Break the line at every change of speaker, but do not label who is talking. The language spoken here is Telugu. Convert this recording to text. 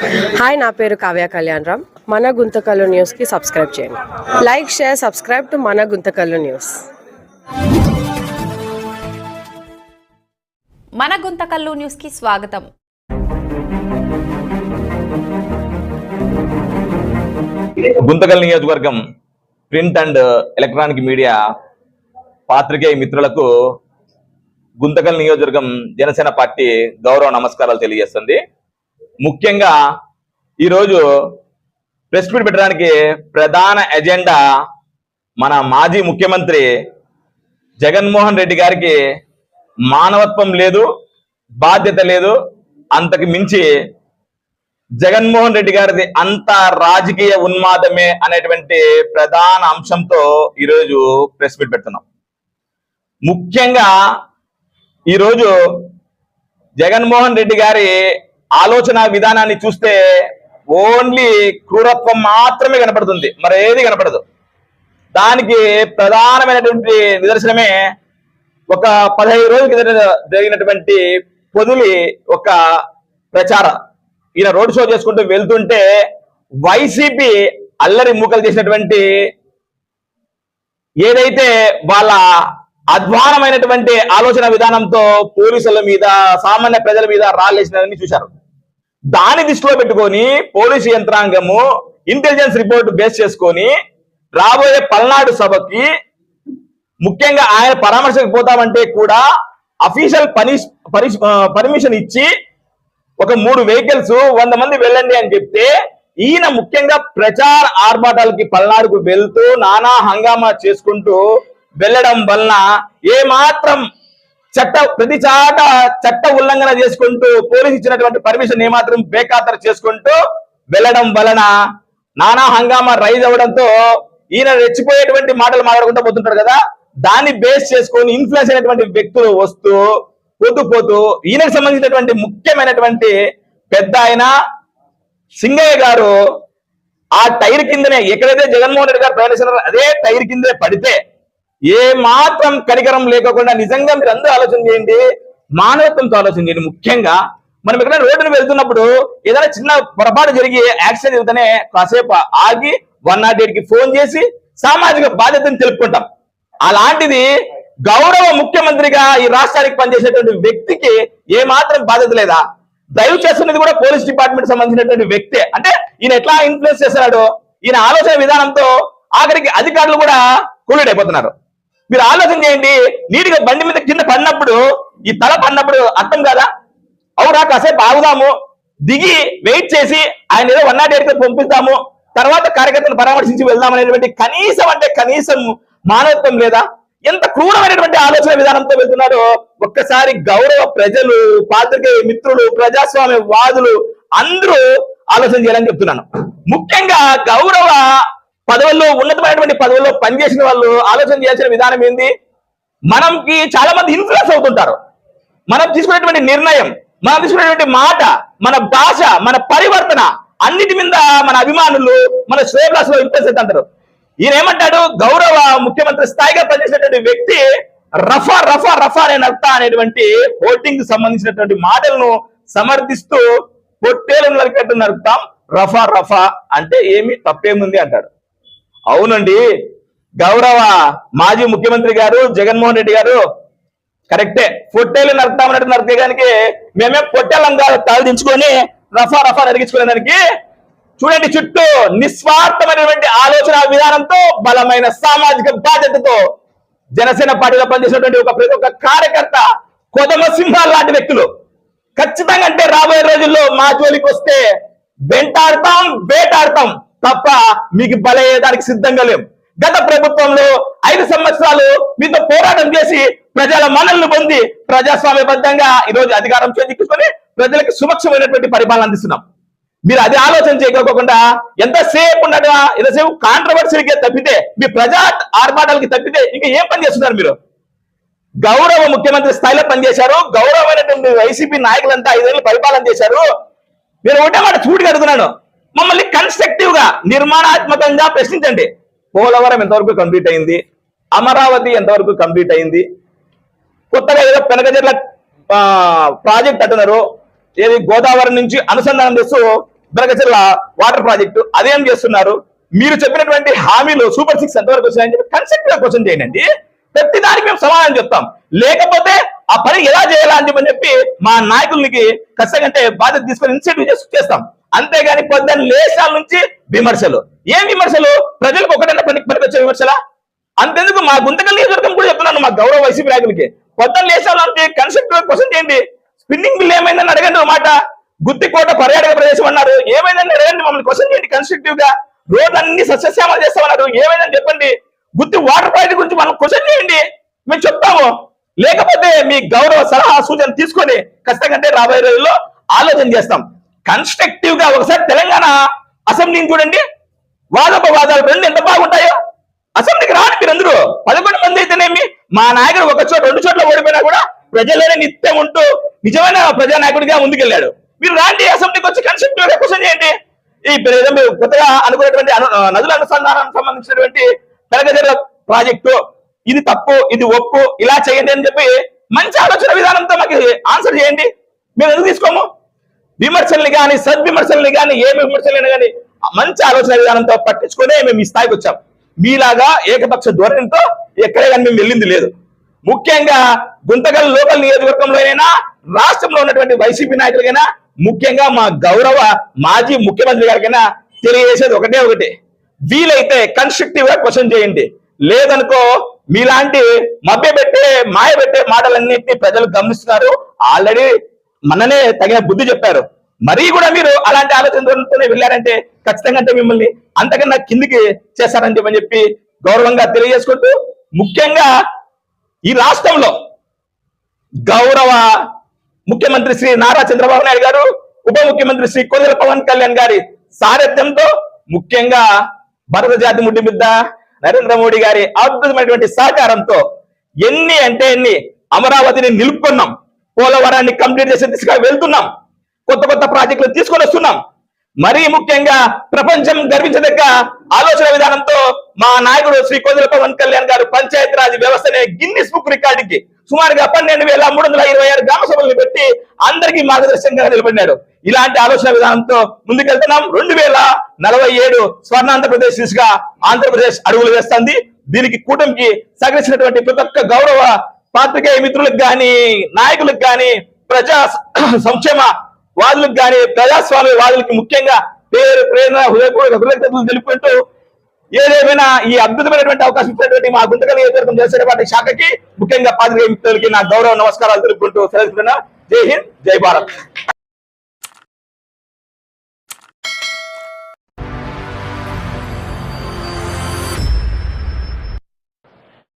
హాయ్ నా పేరు కావ్య కళ్యాణ్ రామ్. మన గుంతకల్లు న్యూస్కి సబ్స్క్రైబ్ చేయండి. లైక్ షేర్ సబ్స్క్రైబ్ టు మన గుంతకల్లు న్యూస్
మన గుంతకల్లు న్యూస్కి స్వాగతం.
గుంతకల్ నియోజకవర్గం ప్రింట్ అండ్ ఎలక్ట్రానిక్ మీడియా పాత్రికేయ మిత్రులకు గుంతకల్ నియోజకవర్గం జనసేన పార్టీ గౌరవ నమస్కారాలు తెలియజేస్తుంది. ముఖ్యంగా ఈరోజు ప్రెస్ మీట్ పెట్టడానికి ప్రధాన ఎజెండా మన మాజీ ముఖ్యమంత్రి జగన్మోహన్ రెడ్డి గారికి మానవత్వం లేదు బాధ్యత లేదు. అంతకు మించి జగన్మోహన్ రెడ్డి గారిది అంత రాజకీయ ఉన్మాదమే అనేటువంటి ప్రధాన అంశంతో ఈరోజు ప్రెస్ మీట్ పెడుతున్నాం. ముఖ్యంగా ఈరోజు జగన్మోహన్ రెడ్డి గారి ఆలోచన విధానాన్ని చూస్తే ఓన్లీ క్రూరత్వం మాత్రమే కనపడుతుంది. మరేది కనపడదు. దానికి ప్రధానమైనటువంటి నిదర్శనమే ఒక పదహైదు రోజుల కింద జరిగినటువంటి పొదిలి ఒక ప్రచారం. ఈయన రోడ్ షో చేసుకుంటూ వెళ్తుంటే వైసీపీ అల్లరి మూకలు చేసినటువంటి ఏదైతే వాళ్ళ అధ్వానమైనటువంటి ఆలోచన విధానంతో పోలీసుల మీద సామాన్య ప్రజల మీద రాళ్ళేసినారని చూశారు. దాని దృష్టిలో పెట్టుకొని పోలీసు యంత్రాంగము ఇంటెలిజెన్స్ రిపోర్ట్ బేస్ చేసుకొని రాబోయే పల్నాడు సభకి ముఖ్యంగా ఆయన పరామర్శకు పోతామంటే కూడా అఫీషియల్ పనిష్ పర్మిషన్ ఇచ్చి ఒక మూడు వెహికల్స్ వంద మంది వెళ్ళండి అని చెప్తే ఈయన ముఖ్యంగా ప్రచార ఆర్భాటాలకి పల్నాడుకు వెళ్తూ నానా హంగామా చేసుకుంటూ వెళ్ళడం వలన ఏమాత్రం చట్ట ప్రతి చాట చట్ట ఉల్లంఘన చేసుకుంటూ పోలీసు ఇచ్చినటువంటి పర్మిషన్ ఏమాత్రం బేఖాతరు చేసుకుంటూ వెళ్ళడం వలన నానా హంగామా రైజ్ అవ్వడంతో ఈయన రెచ్చిపోయేటువంటి మాటలు మాట్లాడుకుంటూ పోతుంటారు కదా. దాన్ని బేస్ చేసుకొని ఇన్ఫ్లుయెన్స్ అయినటువంటి వ్యక్తులు వస్తూ పోతూ పోతూ ఈయనకు సంబంధించినటువంటి ముఖ్యమైనటువంటి పెద్ద ఆయన సింగయ్య గారు ఆ టైర్ కిందనే ఎక్కడైతే జగన్మోహన్ రెడ్డి గారు ప్రయాణిస్తున్నారో అదే టైర్ కిందనే పడితే ఏ మాత్రం కనికరం లేకుండా నిజంగా మీరు అందరూ ఆలోచన చేయండి. మానవత్వంతో ఆలోచన చేయండి ముఖ్యంగా. మనం ఎక్కడ రోడ్డును వెళ్తున్నప్పుడు ఏదైనా చిన్న పొరపాటు జరిగి యాక్సిడెంట్ జరిగితేనే కాసేపు ఆగి వన్ నాట్ ఎయిట్కి ఫోన్ చేసి సామాజిక బాధ్యతను తెలుపుకుంటాం. అలాంటిది గౌరవ ముఖ్యమంత్రిగా ఈ రాష్ట్రానికి పనిచేసేటువంటి వ్యక్తికి ఏ మాత్రం బాధ్యత లేదా? డ్రైవ్ చేస్తున్నది కూడా పోలీస్ డిపార్ట్మెంట్ సంబంధించినటువంటి వ్యక్తే. అంటే ఈయన ఎట్లా ఇన్ఫ్లుయెన్స్ చేస్తున్నాడు? ఈయన ఆలోచన విధానంతో ఆఖరికి అధికారులు కూడా కూలీడ్ అయిపోతున్నారు మీరు ఆలోచన చేయండి. నీటిగా బండి మీద కింద పడినప్పుడు ఈ తల పడినప్పుడు అర్థం కాదా? అవురా కాసేపు ఆగుదాము. దిగి వెయిట్ చేసి ఆయన ఏదో వన్ నాట్ ఎయిట్ పంపిస్తాము. తర్వాత కార్యకర్తను పరామర్శించి వెళ్దాం అనేటువంటి కనీసం అంటే కనీసం మానవత్వం లేదా? ఎంత క్రూరమైనటువంటి ఆలోచన విధానంతో వెళ్తున్నారో ఒక్కసారి గౌరవ ప్రజలు పాత్రికేయ మిత్రులు ప్రజాస్వామ్య వాదులు అందరూ ఆలోచన చేయాలని చెప్తున్నాను. ముఖ్యంగా గౌరవ పదవుల్లో ఉన్నతమైనటువంటి పదవుల్లో పనిచేసిన వాళ్ళు ఆలోచన చేయాల్సిన విధానం ఏంది? మనంకి చాలా మంది ఇన్ఫ్లుయెన్స్ అవుతుంటారు. మనం తీసుకునేటువంటి నిర్ణయం మనం తీసుకునేటువంటి మాట మన భాష మన పరివర్తన అన్నిటి మీద మన అభిమానులు మన శ్రేయబ్లాస్లో ఇన్ఫ్లుయెన్స్ అవుతుంటారు. ఈయన ఏమంటాడు? గౌరవ ముఖ్యమంత్రి స్థాయిగా పనిచేసినటువంటి వ్యక్తి రఫా రఫా రఫా అనే నర్త అనేటువంటి ఓటింగ్ సంబంధించినటువంటి మాటలను సమర్థిస్తూ పొట్టేలు నరికట్టు నరుకుతాం. రఫా రఫా అంటే ఏమి? తప్పేముంది అంటాడు. అవునండి. గౌరవ మాజీ ముఖ్యమంత్రి గారు జగన్మోహన్ రెడ్డి గారు కరెక్టే. పొట్టేలు నరుకుతామన్నట్టు నరికేయడానికి మేమే పొట్టేలంగా తాలు దించుకొని రఫా రఫా నరిగించుకునే దానికి చూడండి చుట్టూ నిస్వార్థమైనటువంటి ఆలోచన విధానంతో బలమైన సామాజిక బాధ్యతతో జనసేన పార్టీలో పనిచేసినటువంటి ఒక ప్రతి ఒక్క కార్యకర్త కొదమ సింహాలు లాంటి వ్యక్తులు. ఖచ్చితంగా అంటే రాబోయే రోజుల్లో మా జోలికి వస్తే వెంటాడతాం వేటాడతాం. తప్ప మీకు బలయ్యేదానికి సిద్ధంగా లేవు గత ప్రభుత్వంలో ఐదు సంవత్సరాలు మీతో పోరాటం చేసి ప్రజల మనల్ని పొంది ప్రజాస్వామ్యబద్ధంగా ఈ రోజు అధికారం చేజిక్కుంచుకొని ప్రజలకు సుమక్షమైనటువంటి పరిపాలన అందిస్తున్నాం. మీరు అది ఆలోచన చేయకోకుండా ఎంతసేపు ఉండగా ఎంతసేపు కాంట్రవర్సీకి తప్పితే మీ ప్రజా ఆర్భాటాలకి తప్పితే ఇంకా ఏం పని చేస్తున్నారు మీరు? గౌరవ ముఖ్యమంత్రి స్థాయిలో పనిచేశారు. గౌరవమైనటువంటి వైసీపీ నాయకులంతా ఐదేళ్ళు పరిపాలన చేశారు. నేను ఒకటే మాట చూడి అడుగుతున్నాను మమ్మల్ని కన్స్ట్రక్టివ్గా నిర్మాణాత్మకంగా ప్రశ్నించండి. పోలవరం ఎంతవరకు కంప్లీట్ అయింది? అమరావతి ఎంతవరకు కంప్లీట్ అయింది? కొత్తగా ఏదో పెనకజర్ల ప్రాజెక్ట్ అంటున్నారు. ఏది గోదావరి నుంచి అనుసంధానం చేస్తూ బెనకజర్ల వాటర్ ప్రాజెక్టు అదేం చేస్తున్నారు? మీరు చెప్పినటువంటి హామీలు సూపర్ సిక్స్ ఎంతవరకు వచ్చినాయని చెప్పి కన్సెప్ట్గా క్వశ్చన్ చేయండి. ప్రతి దానికి మేము సమాధానం చెప్తాం. లేకపోతే ఆ పని ఎలా చేయాలా అని చెప్పని చెప్పి మా నాయకులకి ఖచ్చితంగా అంటే బాధ్యత తీసుకొని ఇన్సెంటివ్ చేసి చేస్తాం. అంతేగాని పొద్దున్న లేసాల నుంచి విమర్శలు. ఏం విమర్శలు? ప్రజలకు ఒకటైనా పనికి పనికొచ్చే విమర్శల? అంతెందుకు మా గుంతకల్ నియోజకవర్గం కూడా చెప్తున్నాను మా గౌరవ వైసీపీ నాయకులకి. పొద్దున్న లేసాల నుంచి కన్సెప్ట్ క్వశ్చన్ చేయండి స్పిన్నింగ్ బిల్ ఏమైందని అడగండి మాట. గుత్తికోట పర్యాటక ప్రదేశం అన్నారు. ఏమైందని అడగండి మమ్మల్ని. క్వశ్చన్ చేయండి కన్స్ట్రక్టివ్గా? రోడ్లన్నీ సస్యశ్యామలు చేస్తామన్నారు. ఏమైందని చెప్పండి. గుత్తి వాటర్ ప్రాజెక్ట్ గురించి మనం క్వశ్చన్ చేయండి. మేము చెప్తాము. లేకపోతే మీ గౌరవ సలహా సూచన తీసుకొని ఖచ్చితంగా అంటే రాబోయే రోజుల్లో ఆలోచన చేస్తాం. కన్స్ట్రక్టివ్గా ఒకసారి తెలంగాణ అసెంబ్లీని చూడండి. వాదోపవాదాలు రెండు ఎంత బాగుంటాయో. అసెంబ్లీకి రాని మీరందరూ. పదకొండు మంది అయితేనేమి? మా నాయకుడు ఒక చోట రెండు చోట్ల ఓడిపోయినా కూడా ప్రజలనే నిత్యం ఉంటూ నిజమైన ప్రజానాయకుడిగా ముందుకెళ్ళాడు. మీరు రాండి అసెంబ్లీకి వచ్చి కన్స్ట్రక్టివ్గా క్వశ్చన్ చేయండి. ఈ మీరు కొత్తగా అనుకున్నటువంటి నదుల అనుసంధానానికి సంబంధించినటువంటి తరగతి ప్రాజెక్టు. ఇది తప్పు ఇది ఒప్పు ఇలా చేయండి అని చెప్పి మంచి ఆలోచన విధానంతో మాకు ఆన్సర్ చేయండి. మేము ఎందుకు తీసుకోము? విమర్శల్ని కానీ సద్విమర్శల్ని కానీ ఏ విమర్శలైనా కానీ మంచి ఆలోచన విధానంతో పట్టించుకునే మేము ఈ స్థాయికి వచ్చాం. మీలాగా ఏకపక్ష ధోరణితో ఎక్కడే కానీ మేము వెళ్ళింది లేదు. ముఖ్యంగా గుంతకల్ లోకల్ నియోజకవర్గంలోనైనా రాష్ట్రంలో ఉన్నటువంటి వైసీపీ నాయకులకైనా ముఖ్యంగా మా గౌరవ మాజీ ముఖ్యమంత్రి గారికైనా తెలియజేసేది ఒకటే ఒకటి. వీలైతే కన్స్ట్రక్టివ్గా క్వశ్చన్ చేయండి. లేదనుకో మీలాంటి మభ్య పెట్టే మాయ పెట్టే మాటలన్నింటినీ ప్రజలు గమనిస్తున్నారు. ఆల్రెడీ మననే తగిన బుద్ధి చెప్పారు. మరీ కూడా మీరు అలాంటి ఆలోచనతోనే వెళ్ళారంటే ఖచ్చితంగా అంటే మిమ్మల్ని అంతకన్నా కిందికి చేశారని చెప్పని చెప్పి గౌరవంగా తెలియజేసుకుంటూ ముఖ్యంగా ఈ రాష్ట్రంలో గౌరవ ముఖ్యమంత్రి శ్రీ నారా చంద్రబాబు నాయుడు గారు ఉప ముఖ్యమంత్రి శ్రీ కొనిదెల పవన్ కళ్యాణ్ గారి సారథ్యంతో ముఖ్యంగా భరత జాతి ముడ్డి బిడ్డ నరేంద్ర మోడీ గారి అద్భుతమైనటువంటి సహకారంతో ఎన్ని అంటే ఎన్ని అమరావతిని నిలుపుకున్నాం. పోలవరాన్ని కంప్లీట్ చేసే దిశగా వెళ్తున్నాం. కొత్త కొత్త ప్రాజెక్టులు తీసుకొని వస్తున్నాం. మరీ ముఖ్యంగా ప్రపంచం గర్వించదగ్గ ఆలోచన విధానంతో మా నాయకుడు శ్రీ కోదిల పవన్ కళ్యాణ్ గారు పంచాయతీరాజ్ వ్యవస్థనే గిన్నిస్ బుక్ రికార్డుకి సుమారుగా పన్నెండు వేల మూడు వందల ఇరవై ఆరు గ్రామ సభలను పెట్టి అందరికీ మార్గదర్శకంగా నిలబడినాడు. ఇలాంటి ఆలోచన విధానంతో ముందుకెళ్తున్నాం. రెండు వేల నలభై ఏడు స్వర్ణాంధ్రప్రదేశ్ దిశగా ఆంధ్రప్రదేశ్ అడుగులు వేస్తుంది. దీనికి కూటమికి సగలిసినటువంటి ప్రతి ఒక్క గౌరవ పాత్రికేయ మిత్రులకు కానీ నాయకులకు కానీ ప్రజా సంక్షేమ వాదులకు కానీ ప్రజాస్వామ్య వాదులకి ముఖ్యంగా పేరు ప్రేరణ హృదయపూర్వక కృతజ్ఞతలు తెలుపుకుంటూ ఏదేమైనా ఈ అద్భుతమైనటువంటి అవకాశం ఇచ్చినటువంటి మా గుంతకల్ నియోజకవర్గం చేసేటువంటి శాఖకి ముఖ్యంగా పాత్రికేయ మిత్రులకి నా గౌరవ నమస్కారాలు తెలుపుకుంటూ సెలవుతున్నా జై హింద్ జై భారత్.